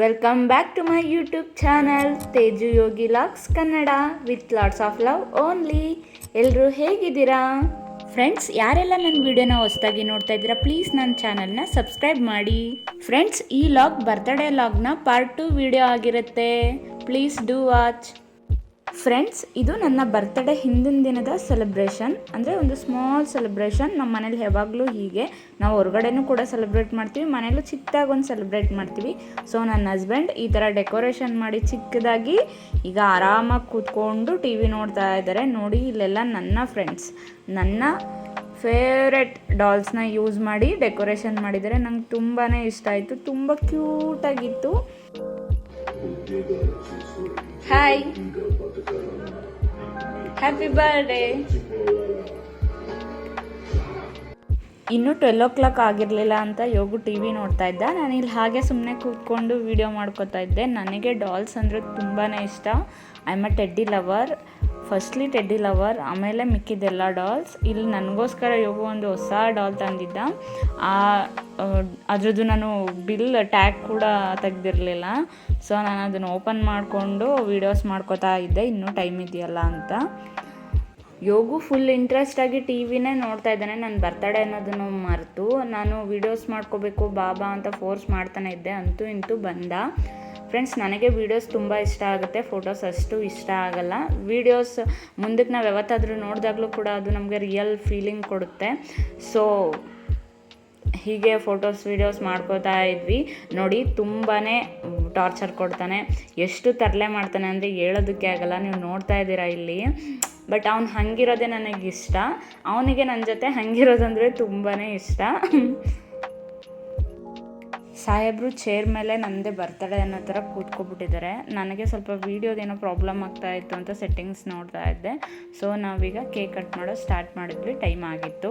Welcome back to my YouTube channel Teju Yogi vlogs Kannada with lots of love only ಎಲ್ಲರೂ ಹೇಗಿದ್ದೀರಾ? Friends ಯಾರೆಲ್ಲ ನನ್ನ ವಿಡಿಯೋನ ಹೊಸದಾಗಿ ನೋಡ್ತಾ ಇದ್ದೀರಾ ಪ್ಲೀಸ್ ನನ್ನ ಚಾನಲ್ನ ಸಬ್ಸ್ಕ್ರೈಬ್ ಮಾಡಿ. ಫ್ರೆಂಡ್ಸ್ ಈ ಲಾಗ್ ಬರ್ತ್ಡೇ ಲಾಗ್ನ ಪಾರ್ಟ್ ಟು ವಿಡಿಯೋ ಆಗಿರುತ್ತೆ. ಪ್ಲೀಸ್ ಡೂ ವಾಚ್ ಫ್ರೆಂಡ್ಸ್ ಇದು ನನ್ನ ಬರ್ತ್ಡೇ ಹಿಂದಿನ ದಿನದ ಸೆಲೆಬ್ರೇಷನ್ ಅಂದರೆ ಒಂದು ಸ್ಮಾಲ್ ಸೆಲೆಬ್ರೇಷನ್ ನಮ್ಮ ಮನೇಲಿ ಯಾವಾಗಲೂ ಹೀಗೆ. ನಾವು ಹೊರಗಡೆನೂ ಕೂಡ ಸೆಲೆಬ್ರೇಟ್ ಮಾಡ್ತೀವಿ. ಮನೇಲೂ ಚಿಕ್ಕದಾಗಿ ಒಂದು ಸೆಲೆಬ್ರೇಟ್ ಮಾಡ್ತೀವಿ. ಸೊ ನನ್ನ ಹಸ್ಬೆಂಡ್ ಈ ಥರ ಡೆಕೋರೇಷನ್ ಮಾಡಿ ಚಿಕ್ಕದಾಗಿ ಈಗ ಆರಾಮಾಗಿ ಕೂತ್ಕೊಂಡು ಟಿ ವಿ ನೋಡ್ತಾ ಇದ್ದಾರೆ ನೋಡಿ, ಇಲ್ಲೆಲ್ಲ ನನ್ನ ಫ್ರೆಂಡ್ಸ್ ನನ್ನ ಫೇವ್ರೆಟ್ ಡಾಲ್ಸ್ನ ಯೂಸ್ ಮಾಡಿ ಡೆಕೋರೇಷನ್ ಮಾಡಿದ್ದಾರೆ. ನಂಗೆ ತುಂಬಾ ಇಷ್ಟ ಆಯಿತು. ತುಂಬ ಕ್ಯೂಟಾಗಿತ್ತು ಹಾಯ್ ಹ್ಯಾಪಿ ಬರ್ಡೇ ಇನ್ನು ಟ್ವೆಲ್ ಓ ಕ್ಲಾಕ್ ಆಗಿರಲಿಲ್ಲ ಅಂತ ಯೋಗು ಟಿ ವಿ ನೋಡ್ತಾ ಇದ್ದ. ನಾನು ಇಲ್ಲಿ ಹಾಗೆ ಸುಮ್ಮನೆ ಕೂತ್ಕೊಂಡು ವೀಡಿಯೋ ಮಾಡ್ಕೋತಾ ಇದ್ದೆ. ನನಗೆ ಡಾಲ್ಸ್ ಅಂದರೆ ತುಂಬಾ ಇಷ್ಟ. I am a teddy lover firstly teddy lover ಆಮೇಲೆ ಮಿಕ್ಕಿದ್ದೆಲ್ಲ ಡಾಲ್ಸ್ ಇಲ್ಲಿ ನನಗೋಸ್ಕರ ಯೋಗು ಒಂದು ಹೊಸ ಡಾಲ್ ತಂದಿದ್ದ. ಆ ಅದರದ್ದು ನಾನು ಬಿಲ್ ಟ್ಯಾಗ್ ಕೂಡ ತೆಗ್ದಿರಲಿಲ್ಲ. ಸೊ ನಾನು ಅದನ್ನು ಓಪನ್ ಮಾಡಿಕೊಂಡು ವೀಡಿಯೋಸ್ ಮಾಡ್ಕೋತಾ ಇದ್ದೆ. ಇನ್ನೂ ಟೈಮ್ ಇದೆಯಲ್ಲ ಅಂತ. ಯೋಗು ಫುಲ್ ಇಂಟ್ರೆಸ್ಟಾಗಿ ಟಿ ವಿನೇ ನೋಡ್ತಾ ಇದ್ದಾನೆ. ನನ್ನ ಬರ್ತಡೇ ಅನ್ನೋದನ್ನು ಮರೆತು. ನಾನು ವೀಡಿಯೋಸ್ ಮಾಡ್ಕೋಬೇಕು ಬಾಬಾ ಅಂತ ಫೋರ್ಸ್ ಮಾಡ್ತಾನೆ ಇದ್ದೆ. ಅಂತೂ ಇಂತೂ ಬಂದ. ಫ್ರೆಂಡ್ಸ್ ನನಗೆ ವೀಡಿಯೋಸ್ ತುಂಬ ಇಷ್ಟ ಆಗುತ್ತೆ. ಫೋಟೋಸ್ ಅಷ್ಟು ಇಷ್ಟ ಆಗಲ್ಲ. ವೀಡಿಯೋಸ್ ಮುಂದಕ್ಕೆ ನಾವು ಯಾವತ್ತಾದರೂ ನೋಡಿದಾಗಲೂ ಕೂಡ ಅದು ನಮಗೆ ರಿಯಲ್ ಫೀಲಿಂಗ್ ಕೊಡುತ್ತೆ. ಸೊ ಹೀಗೆ ಫೋಟೋಸ್ ವೀಡಿಯೋಸ್ ಮಾಡ್ಕೋತಾ ಇದ್ವಿ. ನೋಡಿ ತುಂಬಾ ಟಾರ್ಚರ್ ಕೊಡ್ತಾನೆ. ಎಷ್ಟು ತರಲೆ ಮಾಡ್ತಾನೆ ಅಂದರೆ ಹೇಳೋದಕ್ಕೆ ಆಗಲ್ಲ. ನೀವು ನೋಡ್ತಾ ಇದ್ದೀರಾ ಇಲ್ಲಿ. ಬಟ್ ಅವ್ನು ಹಂಗಿರೋದೇ ನನಗೆ ಇಷ್ಟ ಅವನಿಗೆ ನನ್ನ ಜೊತೆ ಹಂಗಿರೋದಂದರೆ ತುಂಬಾ ಇಷ್ಟ. ಸಾಹೇಬ್ರು ಚೇರ್ ಮೇಲೆ ನನ್ನದೇ ಬರ್ತಡೇ ಅನ್ನೋ ಥರ ಕೂತ್ಕೊಬಿಟ್ಟಿದ್ದಾರೆ. ನನಗೆ ಸ್ವಲ್ಪ ವೀಡಿಯೋದೇನೋ ಪ್ರಾಬ್ಲಮ್ ಆಗ್ತಾ ಇತ್ತು ಅಂತ ಸೆಟ್ಟಿಂಗ್ಸ್ ನೋಡ್ತಾ ಇದ್ದೆ. ಸೊ ನಾವೀಗ ಕೇಕ್ ಕಟ್ ಮಾಡೋ ಸ್ಟಾರ್ಟ್ ಮಾಡಿದ್ವಿ. ಟೈಮ್ ಆಗಿತ್ತು.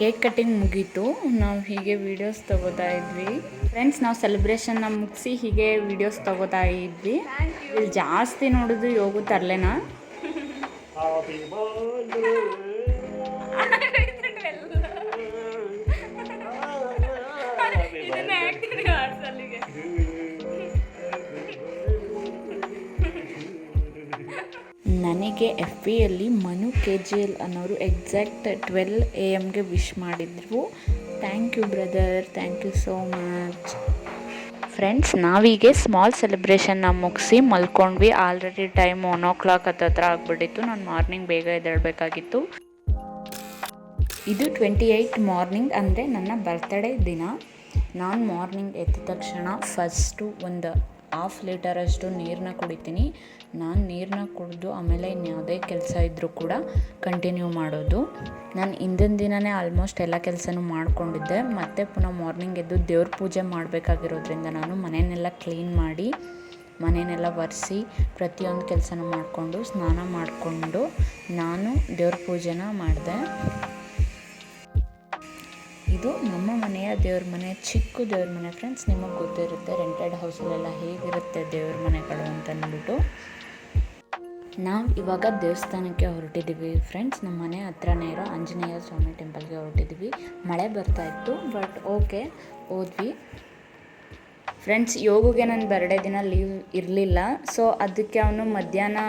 ಕೇಕ್ ಕಟ್ಟಿಂಗ್ ಮುಗೀತು. ನಾವು ಹೀಗೆ ವೀಡಿಯೋಸ್ ತಗೋತಾ ಇದ್ವಿ. ಫ್ರೆಂಡ್ಸ್ ನಾವು ಸೆಲೆಬ್ರೇಷನ್ನ ಮುಗಿಸಿ ಹೀಗೆ ವೀಡಿಯೋಸ್ ತಗೋತಾ ಇದ್ವಿ. ಇಲ್ಲಿ ಜಾಸ್ತಿ ನೋಡಿದ್ರು ಯೋಗು ತರಲೆನಾ? ನನಗೆ ಎಫ್ ಬಿಯಲ್ಲಿ ಮನು ಕೆ ಜಿ ಎಲ್ ಅನ್ನೋರು ಎಕ್ಸಾಕ್ಟ್ ಟ್ವೆಲ್ ಎ ಎಮ್ಗೆ ವಿಶ್ ಮಾಡಿದ್ರು. Thank you brother thank you so much friends ನಾವೀಗೆ small ಸೆಲೆಬ್ರೇಷನ್ನ ಮುಗಿಸಿ ಮಲ್ಕೊಂಡ್ವಿ. Already time one o'clock ಹತ್ತತ್ರ ಆಗಿಬಿಟ್ಟಿತ್ತು. ನಾನು ಮಾರ್ನಿಂಗ್ ಬೇಗ ಎದ್ದೇಳಬೇಕಾಗಿತ್ತು. ಇದು ಟ್ವೆಂಟಿ ಏಯ್ಟ್ ಮಾರ್ನಿಂಗ್ ಅಂದರೆ ನನ್ನ ಬರ್ತ್ಡೇ ದಿನ. ನಾನು ಮಾರ್ನಿಂಗ್ ಎದ್ದ ತಕ್ಷಣ ಫಸ್ಟು ಒಂದು ಹಾಫ್ ಲೀಟರಷ್ಟು ನೀರನ್ನ ಕುಡಿತೀನಿ. ನಾನು ನೀರನ್ನ ಕುಡಿದು ಆಮೇಲೆ ಇನ್ಯಾವುದೇ ಕೆಲಸ ಇದ್ದರೂ ಕೂಡ ಕಂಟಿನ್ಯೂ ಮಾಡೋದು. ನಾನು ಹಿಂದಿನ ದಿನವೇ ಆಲ್ಮೋಸ್ಟ್ ಎಲ್ಲ ಕೆಲಸನೂ ಮಾಡ್ಕೊಂಡಿದ್ದೆ. ಮತ್ತು ಪುನಃ ಮಾರ್ನಿಂಗ್ ಎದ್ದು ದೇವ್ರ ಪೂಜೆ ಮಾಡಬೇಕಾಗಿರೋದ್ರಿಂದ ನಾನು ಮನೆಯನ್ನೆಲ್ಲ ಕ್ಲೀನ್ ಮಾಡಿ ಮನೆಯನ್ನೆಲ್ಲ ಒರೆಸಿ ಪ್ರತಿಯೊಂದು ಕೆಲಸನೂ ಮಾಡಿಕೊಂಡು, ಸ್ನಾನ ಮಾಡಿಕೊಂಡು ನಾನು ದೇವ್ರ ಪೂಜೆನ ಮಾಡಿದೆ. ಇದು ನಮ್ಮ ಮನೆಯ ದೇವ್ರ ಮನೆ, ಚಿಕ್ಕ ದೇವ್ರ ಮನೆ ಫ್ರೆಂಡ್ಸ್ ನಿಮಗೆ ಗೊತ್ತಿರುತ್ತೆ ರೆಂಟೆಡ್ ಹೌಸಲ್ಲೆಲ್ಲ ಹೇಗಿರುತ್ತೆ ದೇವ್ರ ಮನೆಗಳು ಅಂತ ಅಂದ್ಬಿಟ್ಟು. ನಾವು ಇವಾಗ ದೇವಸ್ಥಾನಕ್ಕೆ ಹೊರಟಿದ್ದೀವಿ ಫ್ರೆಂಡ್ಸ್ ನಮ್ಮ ಮನೆ ಹತ್ರನೇ ಇರೋ ಆಂಜನೇಯ ಸ್ವಾಮಿ ಟೆಂಪಲ್ಗೆ ಹೊರಟಿದ್ದೀವಿ ಮಳೆ ಬರ್ತಾ ಇತ್ತು ಬಟ್ ಓಕೆ ಹೋದ್ವಿ. ಫ್ರೆಂಡ್ಸ್ ಯೋಗಗೆ ನನ್ನ ಬರ್ಡೇ ದಿನ ಲೀವ್ ಇರಲಿಲ್ಲ ಸೊ ಅದಕ್ಕೆ ಅವನು ಮಧ್ಯಾಹ್ನ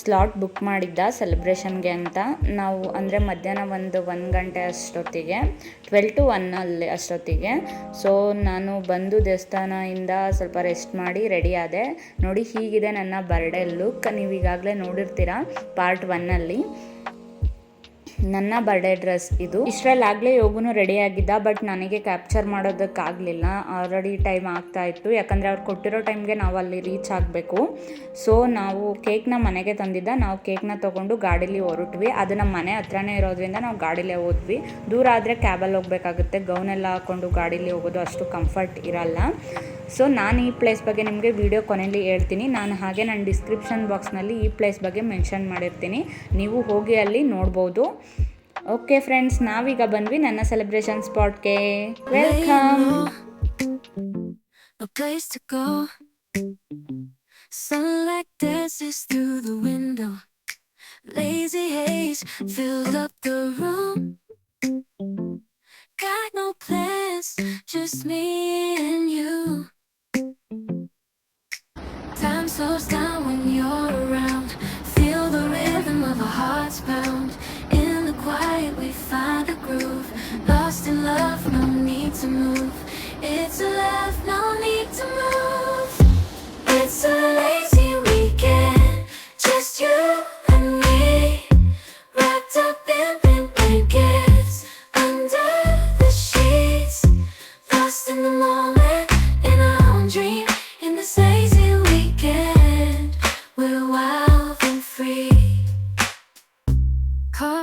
ಸ್ಲಾಟ್ ಬುಕ್ ಮಾಡಿದ್ದ ಸೆಲೆಬ್ರೇಷನ್ಗೆ ಅಂತ. ನಾವು ಅಂದರೆ ಮಧ್ಯಾಹ್ನ ಒಂದು ಒಂದು ಗಂಟೆ ಅಷ್ಟೊತ್ತಿಗೆ ಟ್ವೆಲ್ ಟು ಒನ್ನಲ್ಲಿ ಅಷ್ಟೊತ್ತಿಗೆ. ಸೊ ನಾನು ಬಂದು ದೇವಸ್ಥಾನದಿಂದ ಸ್ವಲ್ಪ ರೆಸ್ಟ್ ಮಾಡಿ ರೆಡಿ ಆದೆ. ನೋಡಿ ಹೀಗಿದೆ ನನ್ನ ಬರ್ಡೇ ಲುಕ್ ನೀವು ಈಗಾಗಲೇ ನೋಡಿರ್ತೀರ ಪಾರ್ಟ್ ಒನ್ನಲ್ಲಿ ನನ್ನ ಬರ್ಡೇ ಡ್ರೆಸ್ ಇದು. ಇಷ್ಟರಲ್ಲಾಗಲೇ ಯೋಗುನು ರೆಡಿ ಆಗಿದ್ದ ಬಟ್ ನನಗೆ ಕ್ಯಾಪ್ಚರ್ ಮಾಡೋದಕ್ಕಾಗಲಿಲ್ಲ. ಆಲ್ರೆಡಿ ಟೈಮ್ ಆಗ್ತಾ ಇತ್ತು. ಯಾಕಂದರೆ ಅವ್ರು ಕೊಟ್ಟಿರೋ ಟೈಮ್ಗೆ ನಾವು ಅಲ್ಲಿ ರೀಚ್ ಆಗಬೇಕು. ಸೊ ನಾವು ಕೇಕ್ನ ಮನೆಗೆ ತಂದಿದ್ದ. ನಾವು ಕೇಕ್ನ ತೊಗೊಂಡು ಗಾಡೀಲಿ ಹೊರಟ್ವಿ. ಅದು ನಮ್ಮ ಮನೆ ಹತ್ರನೇ ಇರೋದ್ರಿಂದ ನಾವು ಗಾಡೀಲೇ ಹೋದ್ವಿ. ದೂರ ಆದರೆ ಕ್ಯಾಬಲ್ಲಿ ಹೋಗಬೇಕಾಗುತ್ತೆ. ಗೌನೆಲ್ಲ ಹಾಕ್ಕೊಂಡು ಗಾಡೀಲಿ ಹೋಗೋದು ಅಷ್ಟು ಕಂಫರ್ಟ್ ಇರಲ್ಲ. ಸೊ ನಾನು ಈ ಪ್ಲೇಸ್ ಬಗ್ಗೆ ನಿಮಗೆ ವಿಡಿಯೋ ಕೊನೆಯಲ್ಲಿ ಹೇಳ್ತೀನಿ ನಾನು ಹಾಗೆ ನಾನು ಡಿಸ್ಕ್ರಿಪ್ಷನ್ ಬಾಕ್ಸ್ನಲ್ಲಿ ಈ ಪ್ಲೇಸ್ ಬಗ್ಗೆ ಮೆನ್ಷನ್ ಮಾಡಿರ್ತೀನಿ ನೀವು ಹೋಗಿ ಅಲ್ಲಿ ನೋಡ್ಬೋದು ಓಕೆ ಫ್ರೆಂಡ್ಸ್ ನಾವೀಗ ಬಂದ್ವಿ ನನ್ನ celebration ಸ್ಪಾಟ್ಗೆ welcome. Sunlight dances through the window. Lazy haze filled up the room. Got no plans, just me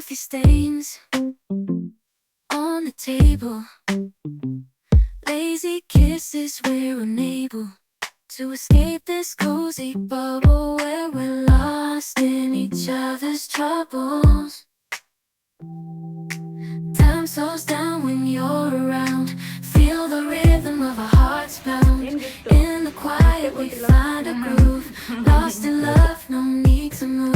Coffee stains on the table. Lazy kisses, we're unable to escape this cozy bubble where we're lost in each other's troubles. Time slows down when you're around. Feel the rhythm of our hearts pound. In the quiet, we find a groove. Lost in love, no need to move.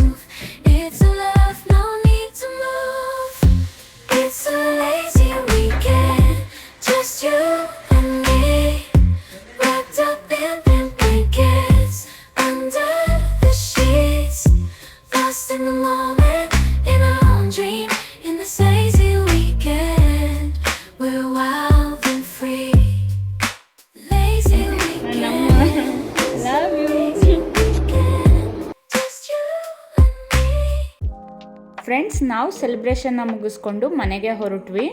Friends ನಾವು ಸೆಲೆಬ್ರೇಷನ್ನ ಮುಗಿಸ್ಕೊಂಡು ಮನೆಗೆ ಹೊರಟ್ವಿ.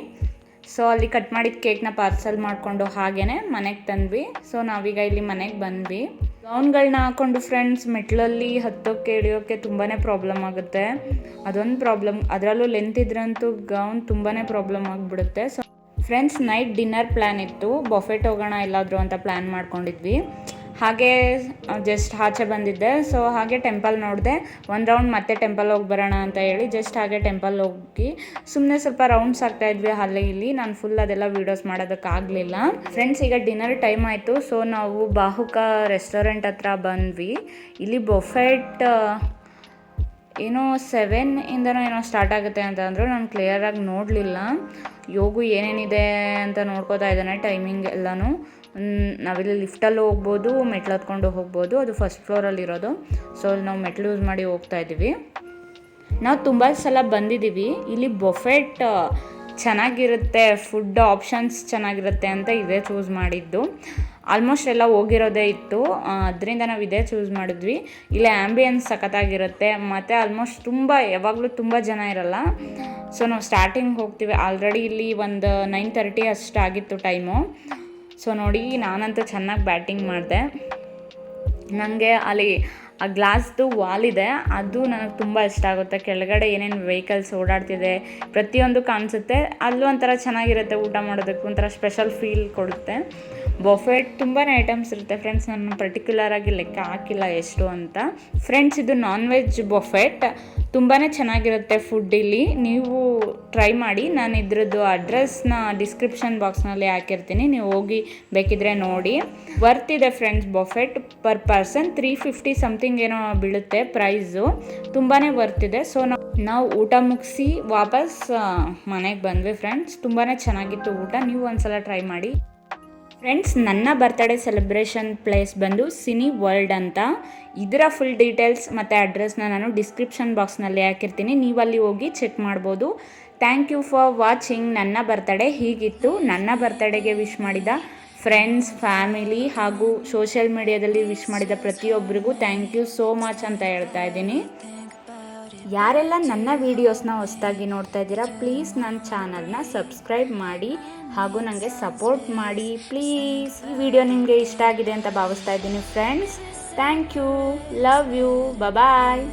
So ಅಲ್ಲಿ cut ಮಾಡಿದ ಕೇಕ್ನ parcel ಮಾಡಿಕೊಂಡು ಹಾಗೇ ಮನೆಗೆ ತಂದ್ವಿ. ಸೊ ನಾವೀಗ ಇಲ್ಲಿ ಮನೆಗೆ ಬಂದ್ವಿ. ಗೌನ್ಗಳನ್ನ ಹಾಕೊಂಡು ಫ್ರೆಂಡ್ಸ್ ಮೆಟ್ಲಲ್ಲಿ ಹತ್ತೋಕ್ಕೆ ಇಳಿಯೋಕ್ಕೆ ತುಂಬಾ ಪ್ರಾಬ್ಲಮ್ ಆಗುತ್ತೆ. ಅದೊಂದು ಪ್ರಾಬ್ಲಮ್ ಅದರಲ್ಲೂ ಲೆಂತ್ ಇದ್ರಂತೂ ಗೌನ್ ತುಂಬಾ ಪ್ರಾಬ್ಲಮ್ ಆಗಿಬಿಡುತ್ತೆ. So friends night dinner plan ಇತ್ತು. ಬೊಫೆಟ್ ಹೋಗೋಣ, ಎಲ್ಲಾದರೂ ಅಂತ ಪ್ಲ್ಯಾನ್ ಮಾಡ್ಕೊಂಡಿದ್ವಿ. ಹಾಗೆ ಜಸ್ಟ್ ಆಚೆ ಬಂದಿದ್ದೆ. ಸೊ ಹಾಗೆ ಟೆಂಪಲ್ ನೋಡಿದೆ. ಒಂದು ರೌಂಡ್ ಮತ್ತೆ ಟೆಂಪಲ್ ಹೋಗಿ ಬರೋಣ ಅಂತ ಹೇಳಿ ಜಸ್ಟ್ ಹಾಗೆ ಟೆಂಪಲ್ ಹೋಗಿ. ಸುಮ್ಮನೆ ಸ್ವಲ್ಪ ರೌಂಡ್ಸ್ ಆಗ್ತಾ ಇದ್ವಿ ಅಲ್ಲೇ ಇಲ್ಲಿ. ನಾನು ಫುಲ್ ಅದೆಲ್ಲ ವೀಡಿಯೋಸ್ ಮಾಡೋದಕ್ಕಾಗಲಿಲ್ಲ ಫ್ರೆಂಡ್ಸ್ ಈಗ ಡಿನ್ನರ್ ಟೈಮ್ ಆಯಿತು. ಸೊ ನಾವು ಬಾಹುಕ ರೆಸ್ಟೋರೆಂಟ್ ಹತ್ರ ಬಂದ್ವಿ. ಇಲ್ಲಿ ಬೊಫೆಟ್ ಏನೋ ಸೆವೆನ್ ಇಂದನೋ ಏನೋ ಸ್ಟಾರ್ಟ್ ಆಗುತ್ತೆ ಅಂತ ನಾನು ಕ್ಲಿಯರಾಗಿ ನೋಡಲಿಲ್ಲ. ಯೋಗು ಏನೇನಿದೆ ಅಂತ ನೋಡ್ಕೋತಾ ಇದ್ದಾನೆ ಟೈಮಿಂಗ್ ಎಲ್ಲನೂ. ನಾವಿಲ್ಲಿ ಲಿಫ್ಟಲ್ಲಿ ಹೋಗ್ಬೋದು, ಮೆಟ್ಲು ಹತ್ಕೊಂಡು ಹೋಗ್ಬೋದು, ಅದು ಫಸ್ಟ್ ಫ್ಲೋರಲ್ಲಿ ಇರೋದು. ಸೊ ಅಲ್ಲಿ ನಾವು ಮೆಟ್ಲು ಯೂಸ್ ಮಾಡಿ ಹೋಗ್ತಾ ಇದ್ದೀವಿ. ನಾವು ತುಂಬ ಸಲ ಬಂದಿದ್ದೀವಿ. ಇಲ್ಲಿ ಬೊಫೆಟ್ ಚೆನ್ನಾಗಿರುತ್ತೆ ಫುಡ್ ಆಪ್ಷನ್ಸ್ ಚೆನ್ನಾಗಿರುತ್ತೆ ಅಂತ ಇದೇ ಚೂಸ್ ಮಾಡಿದ್ದು. ಆಲ್ಮೋಸ್ಟ್ ಎಲ್ಲ ಹೋಗಿರೋದೇ ಇತ್ತು. ಅದರಿಂದ ನಾವು ಇದೇ ಚೂಸ್ ಮಾಡಿದ್ವಿ. ಇಲ್ಲಿ ಆ್ಯಂಬಿಯನ್ಸ್ ಸಖತ್ತಾಗಿರುತ್ತೆ. ಮತ್ತು ಆಲ್ಮೋಸ್ಟ್ ತುಂಬ, ಯಾವಾಗಲೂ ತುಂಬ ಜನ ಇರಲ್ಲ. ಸೊ ನಾವು ಸ್ಟಾರ್ಟಿಂಗ್ ಹೋಗ್ತೀವಿ. ಆಲ್ರೆಡಿ ಇಲ್ಲಿ ಒಂದು ನೈನ್ ತರ್ಟಿ ಅಷ್ಟಾಗಿತ್ತು ಟೈಮು ಸೊ ನೋಡಿ ನಾನಂತೂ ಚೆನ್ನಾಗಿ ಬ್ಯಾಟಿಂಗ್ ಮಾಡಿದೆ. ನನಗೆ ಅಲ್ಲಿ ಆ ಗ್ಲಾಸ್ದು ವಾಲ್ ಇದೆ. ಅದು ನನಗೆ ತುಂಬ ಇಷ್ಟ ಆಗುತ್ತೆ. ಕೆಳಗಡೆ ಏನೇನು ವೆಹಿಕಲ್ಸ್ ಓಡಾಡ್ತಿದೆ, ಪ್ರತಿಯೊಂದು ಕಾಣಿಸುತ್ತೆ. ಅಲ್ಲೂ ಒಂಥರ ಚೆನ್ನಾಗಿರುತ್ತೆ ಊಟ ಮಾಡೋದಕ್ಕೆ, ಒಂಥರ ಸ್ಪೆಷಲ್ ಫೀಲ್ ಕೊಡುತ್ತೆ. ಬೊಫೆಟ್ ತುಂಬಾ ಐಟಮ್ಸ್ ಇರುತ್ತೆ ಫ್ರೆಂಡ್ಸ್ ನಾನು ಪರ್ಟಿಕ್ಯುಲರ್ ಆಗಿ ಲೆಕ್ಕ ಹಾಕಿಲ್ಲ ಎಷ್ಟು ಅಂತ. ಫ್ರೆಂಡ್ಸ್ ಇದು ನಾನ್ ವೆಜ್ ಬೊಫೆಟ್ ತುಂಬಾ ಚೆನ್ನಾಗಿರುತ್ತೆ ಫುಡ್ ಇಲ್ಲಿ. ನೀವು ಟ್ರೈ ಮಾಡಿ, ನಾನು ಇದ್ರದ್ದು ಅಡ್ರೆಸ್ನ ಡಿಸ್ಕ್ರಿಪ್ಷನ್ ಬಾಕ್ಸ್ನಲ್ಲಿ ಹಾಕಿರ್ತೀನಿ. ನೀವು ಹೋಗಿ ಬೇಕಿದ್ರೆ ನೋಡಿ. ವರ್ತ್ ಇದೆ friends buffet per person three fifty something ಏನೋ ಬೀಳುತ್ತೆ, ಪ್ರೈಸು. ತುಂಬಾ ಬರ್ತಿದೆ. ಸೊ ನಾವು ನಾವು ಊಟ ಮುಗಿಸಿ ವಾಪಸ್ ಮನೆಗೆ ಬಂದ್ವಿ ಫ್ರೆಂಡ್ಸ್ ತುಂಬಾ ಚೆನ್ನಾಗಿತ್ತು ಊಟ. ನೀವು ಒಂದ್ಸಲ ಟ್ರೈ ಮಾಡಿ. ಫ್ರೆಂಡ್ಸ್ ನನ್ನ ಬರ್ತ್ಡೇ ಸೆಲೆಬ್ರೇಷನ್ ಪ್ಲೇಸ್ ಬಂದು ಸಿನಿ ವರ್ಲ್ಡ್ ಅಂತ. ಇದರ ಫುಲ್ ಡೀಟೇಲ್ಸ್ ಮತ್ತು ಅಡ್ರೆಸ್ನ ನಾನು ಡಿಸ್ಕ್ರಿಪ್ಷನ್ ಬಾಕ್ಸ್ನಲ್ಲಿ ಹಾಕಿರ್ತೀನಿ. ನೀವು ಅಲ್ಲಿ ಹೋಗಿ ಚೆಕ್ ಮಾಡ್ಬೋದು. ಥ್ಯಾಂಕ್ ಯು ಫಾರ್ ವಾಚಿಂಗ್ ನನ್ನ ಬರ್ತ್ಡೇ ಹೀಗಿತ್ತು. ನನ್ನ ಬರ್ತ್ಡೇಗೆ ವಿಶ್ ಮಾಡಿದ. ಫ್ರೆಂಡ್ಸ್, ಫ್ಯಾಮಿಲಿ ಹಾಗೂ ಸೋಷಿಯಲ್ ಮೀಡಿಯಾದಲ್ಲಿ ವಿಶ್ ಮಾಡಿದ ಪ್ರತಿಯೊಬ್ಬರಿಗೂ ಥ್ಯಾಂಕ್ ಯು ಸೋ ಮಚ್ ಅಂತ ಹೇಳ್ತಾ ಇದ್ದೀನಿ. ಯಾರೆಲ್ಲ ನನ್ನ ವೀಡಿಯೋಸ್ನ ಹೊಸದಾಗಿ ನೋಡ್ತಾ ಇದ್ದೀರಾ, ಪ್ಲೀಸ್ ನನ್ನ ಚಾನಲ್ನ ಸಬ್ಸ್ಕ್ರೈಬ್ ಮಾಡಿ ಹಾಗೂ ನನಗೆ ಸಪೋರ್ಟ್ ಮಾಡಿ. ಪ್ಲೀಸ್ ಈ ವಿಡಿಯೋ ನಿಮಗೆ ಇಷ್ಟ ಆಗಿದೆ ಅಂತ ಭಾವಿಸ್ತಾ ಇದ್ದೀನಿ friends. Thank you, love you bye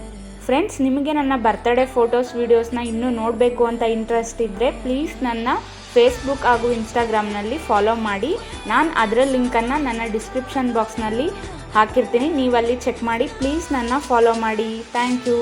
friends, ನಿಮಗೆ ನನ್ನ ಬರ್ತ್ಡೇ ಫೋಟೋಸ್, ವೀಡಿಯೋಸ್ನ ಇನ್ನೂ ನೋಡಬೇಕು ಅಂತ ಇಂಟ್ರೆಸ್ಟ್ ಇದ್ದರೆ ಪ್ಲೀಸ್ ನನ್ನ ಫೇಸ್ಬುಕ್ ಹಾಗೂ ಇನ್ಸ್ಟಾಗ್ರಾಮ್ನಲ್ಲಿ ಫಾಲೋ ಮಾಡಿ. ನಾನು ಅದರ ಲಿಂಕನ್ನು ನನ್ನ ಡಿಸ್ಕ್ರಿಪ್ಷನ್ ಬಾಕ್ಸ್ನಲ್ಲಿ ಹಾಕಿರ್ತೀನಿ. ನೀವಲ್ಲಿ ಚೆಕ್ ಮಾಡಿ. ಪ್ಲೀಸ್ ನನ್ನ ಫಾಲೋ ಮಾಡಿ. Thank you